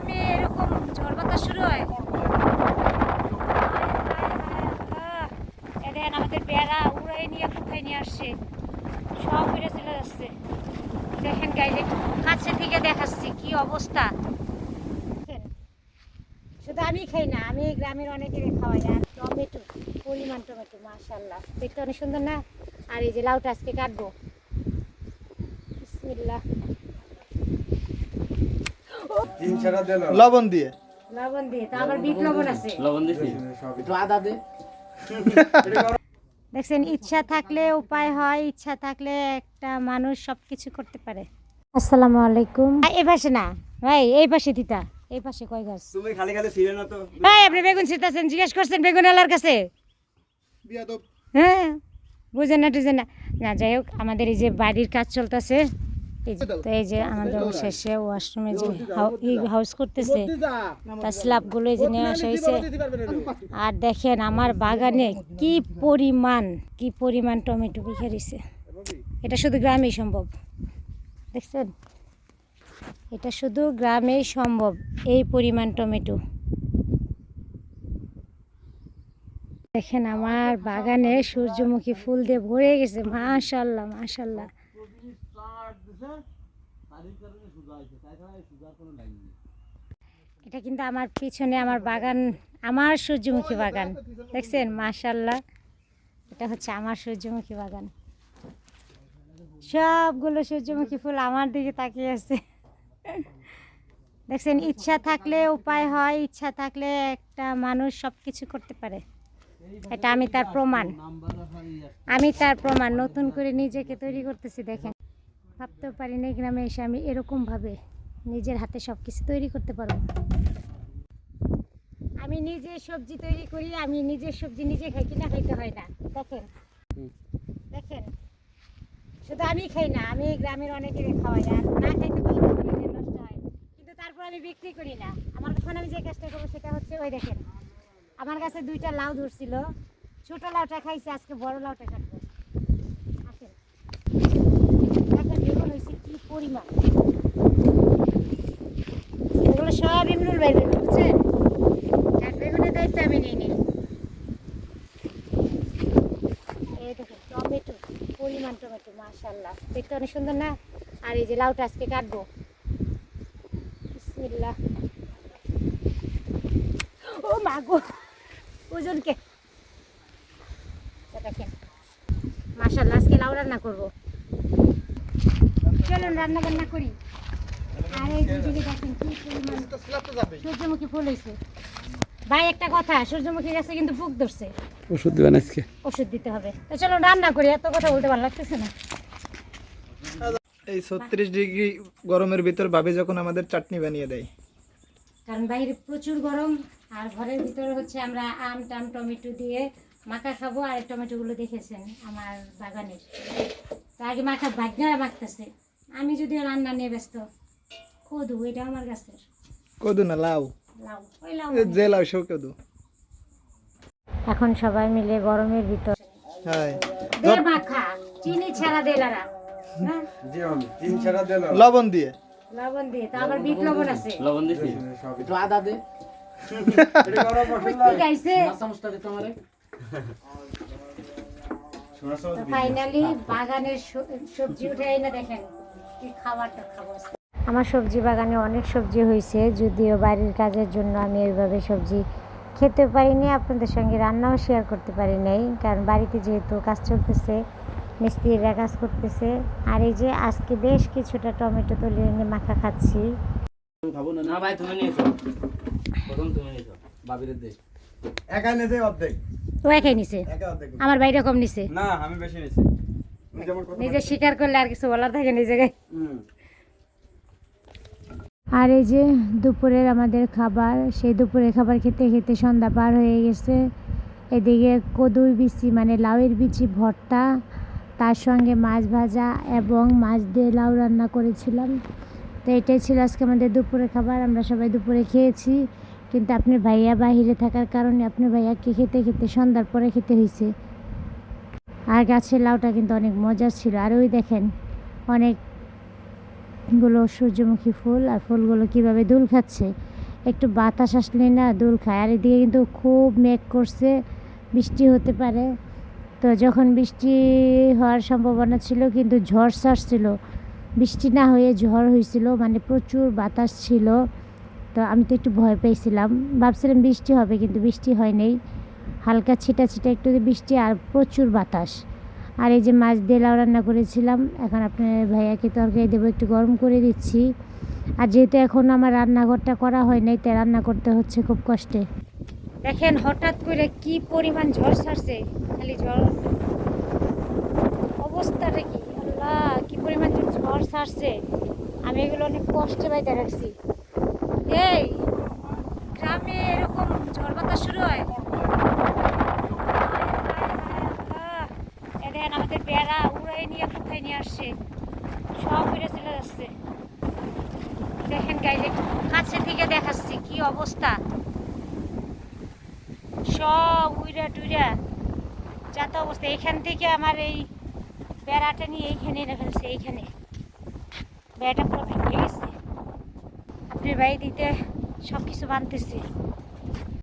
গ্রামে এরকম ঝড় বাতাস শুরু হয় আমাদের বেড়া উড়াই নিয়ে কোথায় নিয়ে আসছে সব উড়ে চলে যাচ্ছে দেখেন গাইলে কাছে থেকে দেখাচ্ছি কি অবস্থা শুধু আমি খাই না আমি গ্রামের অনেকের খাওয়াই আর টমেটো পরিমাণ টমেটো মাশাল্লাহ দেখতে অনেক সুন্দর না আর এই যে লাউটা আজকে কাটবো লবণ দিয়ে। লবণ দিয়ে তা বিট লবণ আছে। লবণ দিছি একটু আদা দে। দেখছেন ইচ্ছা থাকলে উপায় হয় ইচ্ছা থাকলে একটা মানুষ সব কিছু করতে পারে। আসসালামু আলাইকুম। এই পাশে না। ভাই এই পাশে দিতা। এই পাশে কয় গাছ? তুমি খালি খালি ছিলে না তো। ভাই আপনি বেগুন ছিটাছেন জিজ্ঞেস করছেন বেগুন আলার কাছে। বিয়াদব। হ্যাঁ বুঝেন না টুঝেন না। না যাই হোক আমাদের এই যে বাড়ির কাজ চলতেছে। তো এই যে আমাদের শেষে ওয়াশরুমে যে ই হাউস করতেছে তার স্ল্যাবগুলো এই যে নিয়ে আসা হয়েছে। আর দেখেন আমার বাগানে কি পরিমাণ কি পরিমাণ টমেটো বিখে রয়েছে। এটা শুধু গ্রামেই সম্ভব। দেখছেন? এটা শুধু গ্রামেই সম্ভব এই পরিমাণ টমেটো। দেখেন আমার বাগানে সূর্যমুখী ফুল দিয়ে ভরে গেছে মাশাল্লাহ মাশাল্লাহ। এটা কিন্তু আমার পিছনে আমার বাগান, আমার সূর্যমুখী বাগান। দেখছেন? মাশাল্লাহ এটা হচ্ছে আমার সূর্যমুখী বাগান। সবগুলো সূর্যমুখী ফুল আমার দিকে তাকিয়ে আছে। দেখছেন? ইচ্ছা থাকলে উপায় হয়, ইচ্ছা থাকলে একটা মানুষ সব কিছু করতে পারে। এটা আমি তার প্রমাণ। আমি তার প্রমাণ। নতুন করে নিজেকে তৈরি করতেছি, দেখেন। ভাবতেও পারি না গ্রামে এসে আমি এরকমভাবে নিজের হাতে সব কিছু তৈরি করতে পারব। আমি নিজে সবজি তৈরি করি আমি নিজের সবজি নিজে খাই কিনা খাইতে হয় না। দেখেন দেখেন শুধু আমি খাই না আমি গ্রামের অনেকের খাওয়াই আর না খাইতে পারলে নষ্ট হয়। কিন্তু তারপর আমি বিক্রি করি না। আমার এখন আমি যে কাজটা করব সেটা হচ্ছে ওই দেখেন আমার কাছে দুইটা লাউ ধরছিল। ছোট লাউটা খাইছে আজকে বড় লাউটা কাটবো। আসেন পরিমাণ সব ইমরুল ভাই বুঝছেন আর এই টমেটো পরিমাণ টমেটো মাশাল্লাহ দেখতে অনেক সুন্দর না আর এই যে লাউটা আজকে কাটবো ও মা গো ওজনকে দেখেন মাশাল্লাহ, আজকে লাউ রান্না করব। চলুন রান্না বান্না করি। আর এই দুদিকে দেখেন কি পরিমাণ সূর্যমুখী ফুল হয়েছে ভাই একটা কথা সূর্যমুখী গাছে কিন্তু ফুক ধরছে। ওষুধ দিবেন আজকে? ওষুধ দিতে হবে। তো চলো রান্না করি এত কথা বলতে ভালো লাগতেছে না। এই ছত্রিশ ডিগ্রি গরমের ভিতর ভাবি যখন আমাদের চাটনি বানিয়ে দেয়। কারণ বাইরে প্রচুর গরম আর ঘরের ভিতরে হচ্ছে আমরা আম টাম টমেটো দিয়ে মাখা খাব আর টমেটোগুলো দেখেছেন আমার বাগানের। তো আগে মাখা ভাগনারা মাখতেছে। আমি যদিও রান্না নিয়ে ব্যস্ত কদু এটা আমার গাছের। কদু না লাউ? লাউ ওই লাউ যে লাউ সেও কদু। এখন সবাই মিলে গরমের ভিতর। হ্যাঁ। দে মাখা চিনি ছাড়া দেলারা হ্যাঁ? লবণ দিয়ে। লবণ দিয়ে তা আবার বিট লবণ আছে। লবণ দিছি। একটু আদা দে। ফাইনালি বাগানের সবজি উঠে না দেখেন। কি খাবারটা খাব আমার সবজি বাগানে অনেক সবজি হয়েছে যদিও বাড়ির কাজের জন্য আমি এইভাবে সবজি খেতে পারিনি আপনাদের সঙ্গে রান্নাও শেয়ার করতে পারি নাই কারণ বাড়িতে যেহেতু কাজ চলতেছে মিস্ত্রিরা কাজ করতেছে আর এই যে আজকে বেশ কিছুটা টমেটো তুলে এনে মাখা খাচ্ছি। খাব না না? ভাই তুমি নিয়েছো প্রথম তুমি নিয়েছো বাবিরের দেশ। একাই নেছে অর্ধেক? ও একাই নিছে? আমার বাইরে কম নিছে। না আমি বেশি নিছি। তুমি যেমন কথা নিজে স্বীকার করলে আর কিছু বলার থাকে নিজে হুম আর এই যে দুপুরের আমাদের খাবার, সেই দুপুরের খাবার খেতে খেতে সন্ধ্যা পার হয়ে গেছে। এদিকে কদুর বিচি মানে লাউয়ের বিচি ভর্তা, তার সঙ্গে মাছ ভাজা এবং মাছ দিয়ে লাউ রান্না করেছিলাম। তো এটাই ছিল আজকে আমাদের দুপুরের খাবার, আমরা সবাই দুপুরে খেয়েছি। কিন্তু আপনি ভাইয়া বাহিরে থাকার কারণে আপনি ভাইয়াকে খেতে খেতে সন্ধ্যার পরে খেতে হয়েছে আর গাছের লাউটা কিন্তু অনেক মজার ছিল। আর ওই দেখেন, অনেক গুলো সূর্যমুখী ফুল আর ফুলগুলো কীভাবে দুল খাচ্ছে? একটু বাতাস আসলে না দুল খায়। আর এদিকে কিন্তু খুব মেঘ করছে, বৃষ্টি হতে পারে। তো যখন বৃষ্টি হওয়ার সম্ভাবনা ছিল কিন্তু ঝড় ছিল বৃষ্টি না হয়ে ঝড় হয়েছিল মানে প্রচুর বাতাস ছিল। তো আমি তো একটু ভয় পেয়েছিলাম। ভাবছিলাম বৃষ্টি হবে কিন্তু বৃষ্টি হয় নাই। হালকা ছিটা ছিটা একটু বৃষ্টি আর প্রচুর বাতাস। আর এই যে মাছ দিয়ে লাউ রান্না করেছিলাম, এখন আপনার ভাইয়াকে তরকারি দেবো, একটু গরম করে দিচ্ছি। আর যেহেতু এখন আমার রান্নাঘরটা করা হয় নাই, তাই রান্না করতে হচ্ছে খুব কষ্টে। দেখেন, হঠাৎ করে কি পরিমাণ ঝড় ছাড়ছে, খালি ঝড়। অবস্থাটা কি? আল্লাহ, কি পরিমাণ ঝড় ছাড়ছে। আমি এগুলো অনেক কষ্টে বাইতে রাখছি। এই, গ্রামে এরকম ঝড় বাতাস শুরু হয় আল্লাহ, এ দেখেন আমাদের বেড়া উড়াই নিয়ে আসছে? সব উড়ে চলে যাচ্ছে। দেখাচ্ছি কি অবস্থা। সব উইরা টুইরা যাতে অবস্থা। এখান থেকে আমার এই বেড়াটা নিয়ে এইখানে এনে ফেলছে, এইখানে। বেড়াটা পুরো ভেঙে গেছে। আপনার বাড়ি দিতে সব কিছু বানতেছে।